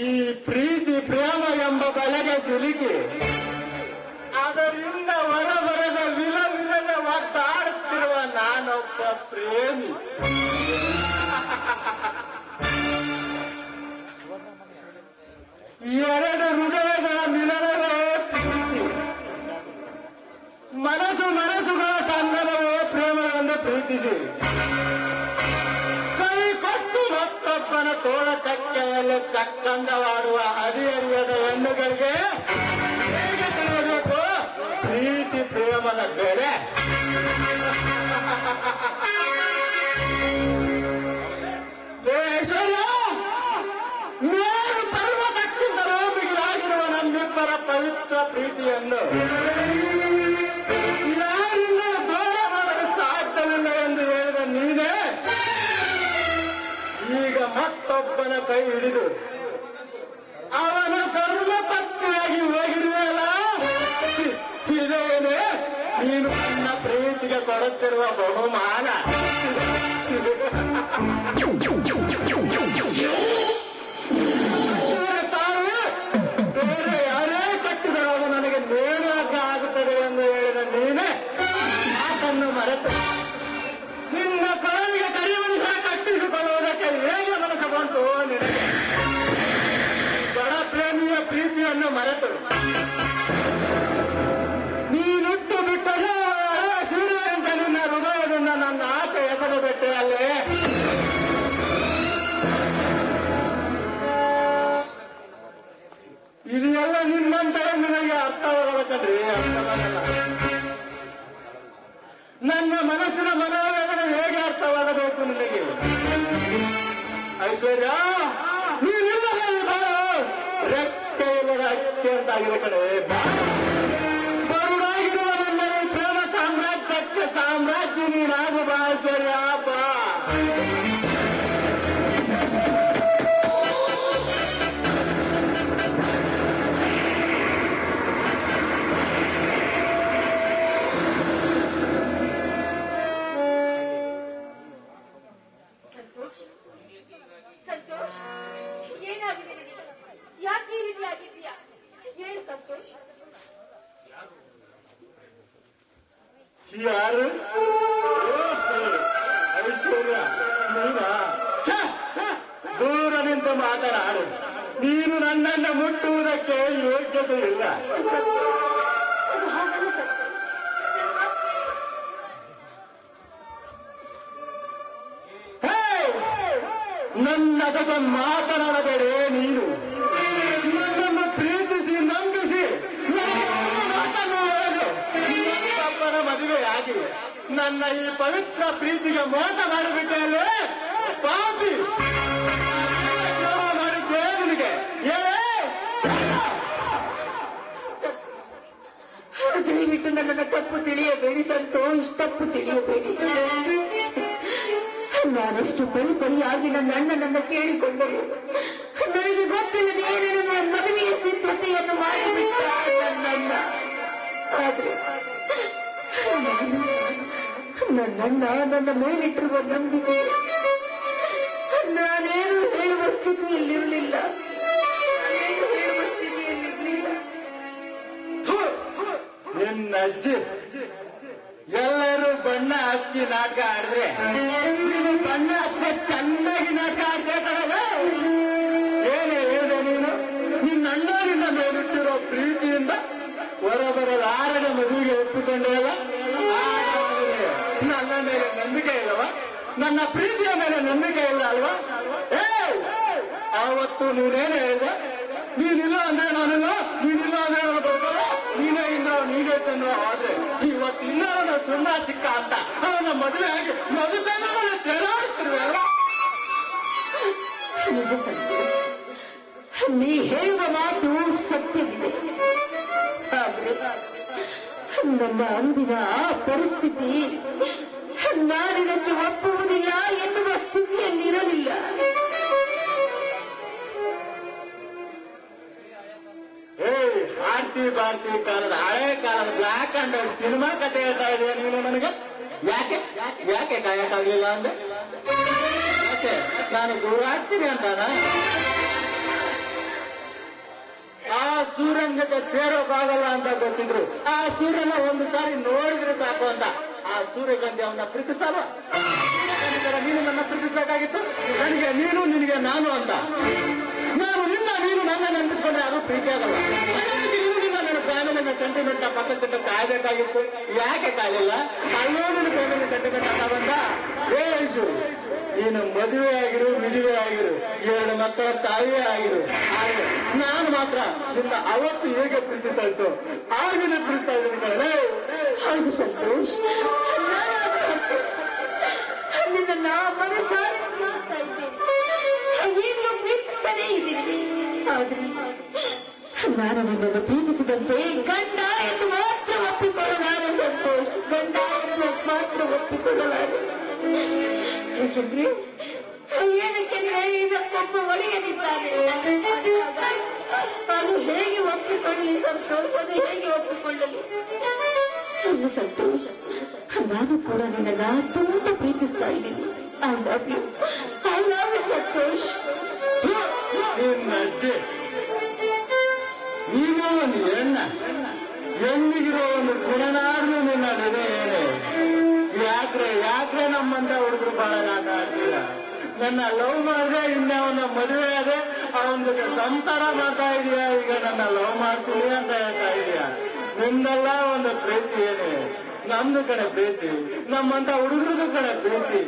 ಈ ಪ್ರೀತಿ ಪ್ರೇಮ ಎಂಬ ಬಲೆಗೆ ಸಿಲುಕಿ ಅದರಿಂದ ಹೊರಬರದ ವಿಲ ವಿಲದ ಒದ್ದಾಡುತ್ತಿರುವ ನಾನೊಬ್ಬ ಪ್ರೇಮಿ. ಮತ್ತೊಬ್ಬನ ತೋಳ ಕಕ್ಕೆಯಲ್ಲಿ ಚಕ್ಕಂದವಾಡುವ ಹದಿಹರಿಯದ ಹೆಣ್ಣುಗಳಿಗೆ ಹೇಗೆ ತಿಳಿಯಬೇಕು? ಪ್ರೀತಿ, ಪ್ರೇಮದ ಬೆಲೆ. ಪರ್ವತಕ್ಕಿಂತ ಪರ್ವತಕ್ಕಿಂತಲೂ ಮಿಗಿಲಾಗಿರುವ ನಮ್ಮಿಬ್ಬರ ಪವಿತ್ರ ಪ್ರೀತಿಯನ್ನು ಮತ್ತೊಬ್ಬನ ಕೈ ಹಿಡಿದು ಅವನ ಧರ್ಮ ಪತ್ನಿಯಾಗಿ ಹೋಗಿರುವಲ್ಲ ಇದೇನೇ ನೀನು ನನ್ನ ಪ್ರೀತಿಗೆ ಕೊಡುತ್ತಿರುವ ಬಹುಮಾನ. ಐಶ್ವರ್ಯ ನೀನಿಲ್ಲದೆ ಬಾಳು ರೆಕ್ಕೆ ಇಲ್ಲದ ಅಕ್ಕಿ ಅಂತಾಗಿದೆ ಕಡೆ ಬರುಡಾಗಿರುವ ನನ್ನ ಈ ಪ್ರೇಮ ಸಾಮ್ರಾಜ್ಯಕ್ಕೆ ಸಾಮ್ರಾಜ್ಯ ನೀನಾಗು ಬಾ ಯಾರು? ಐಶ್ವರ್ಯ ನೀನಾ? ದೂರದಿಂದ ಮಾತನಾಡು. ನೀನು ನನ್ನನ್ನು ಮುಟ್ಟುವುದಕ್ಕೆ ಯೋಗ್ಯತೆ ಇಲ್ಲ! ನನ್ನ ಜೊತೆ ಮಾತನಾಡಬೇಡಿ. ನನ್ನ ಈ ಪವಿತ್ರ ಪ್ರೀತಿಗೆ ಮೋಸ ಮಾಡಿಬಿಟ್ಟೆ ಪಾಪಿ. ಮಾಡಿದ್ದೆ ಹೇಳೇ. ದಯವಿಟ್ಟು ನನ್ನನ್ನು ತಪ್ಪು ತಿಳಿಯಬೇಡಿ, ಸಂತೋಷ್, ತಪ್ಪು ತಿಳಿಯಬೇಡಿ. ನಾನಷ್ಟು ಬರಿ ಬರಿಯಾಗಿ ನನ್ನ ಅಣ್ಣನನ್ನು ಕೇಳಿಕೊಂಡರು ನನಗೆ ಗೊತ್ತಿಲ್ಲದೆ ನನ್ನ ಮದುವೆಯ ಸಿದ್ಧತೆಯನ್ನು ಮಾಡಿಬಿಟ್ಟ ನನ್ನಣ್ಣ ಆದ್ರೆ ನನ್ನಣ್ಣ ನನ್ನ ಮೇಲಿಟ್ಟಿರುವ ನಂಬಿಕೆ. ನಾನೇನು ಹೇಳುವ ಸ್ಥಿತಿಯಲ್ಲಿರಲಿಲ್ಲ. ನಾನೇನು! ನಿನ್ನ ಅಜ್ಜಿ. ಎಲ್ಲರೂ ಬಣ್ಣ ಹಚ್ಚಿ ನಾಟಕ ಆಡ್ರೆ ನೀನು ಬಣ್ಣ ಹಚ್ಚ ಚೆನ್ನಾಗಿ ನಾಟಕ ಆಡ್ಬೇಕಲ್ಲ ಏನೇ ಹೇಳಿದೆ ನೀನು? ನಿನ್ನ ಅಣ್ಣರಿಂದ ಮೇಲಿಟ್ಟಿರೋ ಪ್ರೀತಿಯಿಂದ ಹೊರಬರಲಾರದ ಮದುವೆಗೆ ಒಪ್ಪಿಕೊಂಡೆ. ನಂಬಿಕೆ ಇಲ್ಲವ? ನನ್ನ ಪ್ರೀತಿಯ ಮೇಲೆ ನಂಬಿಕೆ ಇಲ್ಲ ಅಲ್ವಾ? ಏ ಆವತ್ತು ನೀನೇನೇ ಹೇಳಿದೆ? ನೀನಿಲ್ಲ ಅಂದ್ರೆ ನಾನಿಲ್ಲ, ನೀನಿಲ್ಲ ಅಂದ್ರೆ ನಾನು ಬರ್ತಾರ ನೀನೇ ಇಂದ್ರ, ನೀನೇ ಚಂದ್ರ. ಆದ್ರೆ ಇವತ್ತಿಲ್ಲ ಅವನ ಸುಣ್ಣ ಚಿಕ್ಕ ಅಂತ ಅವನ ಮದುವೆ ಆಗಿ ಮದುವೆ ತೆರವಾಡ್ತಿರ್ವೆ ನಿಜ ನೀ ಹೇಳುವ ಮಾತು ಸತ್ಯವಿದೆ. ಆದ್ರೆ ನನ್ನ ಅಂದಿನ ಪರಿಸ್ಥಿತಿ ನಾನಿದಕ್ಕೆ ಕಾಲದ, ಹಳೆ ಕಾಲದ ಬ್ಲಾಕ್ ಅಂಡ್ ವೈಟ್ ಸಿನಿಮಾ ಕಥೆ ಹೇಳ್ತಾ ಇದೆಯಾ ನೀನು ನನಗೆ? ಯಾಕೆ? ಯಾಕೆ ಕಾಯಕ್ಕಾಗ್ಲಿಲ್ಲ ಅಂದ್ರೆ? ನಾನು ದೂರ ಆಗ್ತೀನಿ ಅಂತಾನ? ಆ ಸೂರ್ಯನ ಜೊತೆ ಸೇರೋಕ್ಕಾಗಲ್ಲ ಅಂತ ಗೊತ್ತಿದ್ರು. ಆ ಸೂರ್ಯನ ಒಂದು ಸಾರಿ ನೋಡಿದ್ರೆ ಸಾಕು ಅಂತ. ಆ ಸೂರ್ಯಗಂಧಿ ಅವನ್ನ ಪ್ರೀತಿಸಲ್ಲ ನೀನು ನನ್ನ ಪ್ರೀತಿಸಬೇಕಾಗಿತ್ತು? ನನಗೆ ನೀನು, ನಿನಗೆ ನಾನು ಅಂತ. ನಾನು ನಿನ್ನ, ನೀನು ನನ್ನ ನೆನಪಿಸ್ಕೊಂಡ್ರೆ ಅದು ಪ್ರೀತಿ ಆಗಲ್ಲ ನೀನು ನನ್ನ ನನ್ನ ಫ್ಯಾಮಿಲಿನ ಪಕ್ಕ ಪಕ್ಕಕ್ಕಿಂತ ಕಾಯ್ಬೇಕಾಗಿತ್ತು. ಯಾಕೆ ಕಾಯಲಿಲ್ಲ ಅಲ್ಲೋ ನಿನ್ನ ಸೆಂಟಿಮೆಂಟ್ ಅಂತ ಬಂದ? ಏ ಯಶು ನೀನು ಮದುವೆ ಆಗಿರು, ವಿಧಿವೆ ಆಗಿರು, ಎರಡು ಮಕ್ಕಳ ತಾಯಿಯೇ ಆಗಿರು. ಹಾಗೆ ನಾನು ಮಾತ್ರ ನಿನ್ನ ಅವತ್ತು ಹೇಗೆ ಪ್ರೀತಿಸ್ತಾ ಇತ್ತು ಹಾಗೆ ನೀನು ಪ್ರೀತಿಸ್ತಾ ಇದ್ದೀನಿ ಕಣೆ ಹಾಗೂ ಸಂತೋಷ್. ನಿನ್ನ ಮನಸಾರೆ ಪ್ರೀತಿಸ್ತಾ ಇದ್ದೀನಿ. ಆದ್ರೆ ನಾನು ಪ್ರೀತಿಸಿದಂತೆ ಗಂಡ ಎಂದು ಮಾತ್ರ ಒಪ್ಪಿಕೊಳ್ಳಲಾರೆ ಸಂತೋಷ್. ಗಂಡ ಎಂದು ಮಾತ್ರ ಒಪ್ಪಿಕೊಳ್ಳಲಾರೆ ಏಕೆಂದ್ರೆ ಏನಕ್ಕೆಂದ್ರೆ ಇದಕ್ಕೊಬ್ಬ ಒಡೆಯನಿದ್ದಾನೆ ಅದು ಹೇಗೆ ಒಪ್ಪಿಕೊಳ್ಳಲಿ ಸಂತೋಷ್ ಅದು ಹೇಗೆ ಒಪ್ಪಿಕೊಳ್ಳಲಿ? ನನ್ನ ಸಂತೋಷ. ನಾನು ಕೂಡ ನಿನ್ನ ತುಂಬಾ ಪ್ರೀತಿಸ್ತಾ ಇದ್ದೀನಿ. I love you I love you ಹೆಣ್ಣಿಗಿರೋ ಒಂದು ಗುಣನಾದ್ರೂ ನಿನ್ನ ನೆನೆ ಯಾತ್ರೆ ಯಾತ್ರೆ ನಮ್ಮಂತ ಹುಡುಗರು ಬಹಳ ನಾಟ ನನ್ನ ಲವ್ ಮಾಡಿದೆ, ಇನ್ನ ಅವನ ಮದುವೆ ಆದೆ ಅವನ ಸಂಸಾರ ಮಾಡ್ತಾ ಇದೆಯಾ? ಈಗ ನನ್ನ ಲವ್ ಮಾಡ್ತೀನಿ ಅಂತ ಹೇಳ್ತಾ ಇದೀಯ? ನಿಮ್ದೆಲ್ಲ ಒಂದು ಪ್ರೀತಿ ಏನೇ? ನಮ್ದು ಕಡೆ ಪ್ರೀತಿ, ನಮ್ಮಂತ ಹುಡುಗರದು ಕಡೆ ಪ್ರೀತಿ.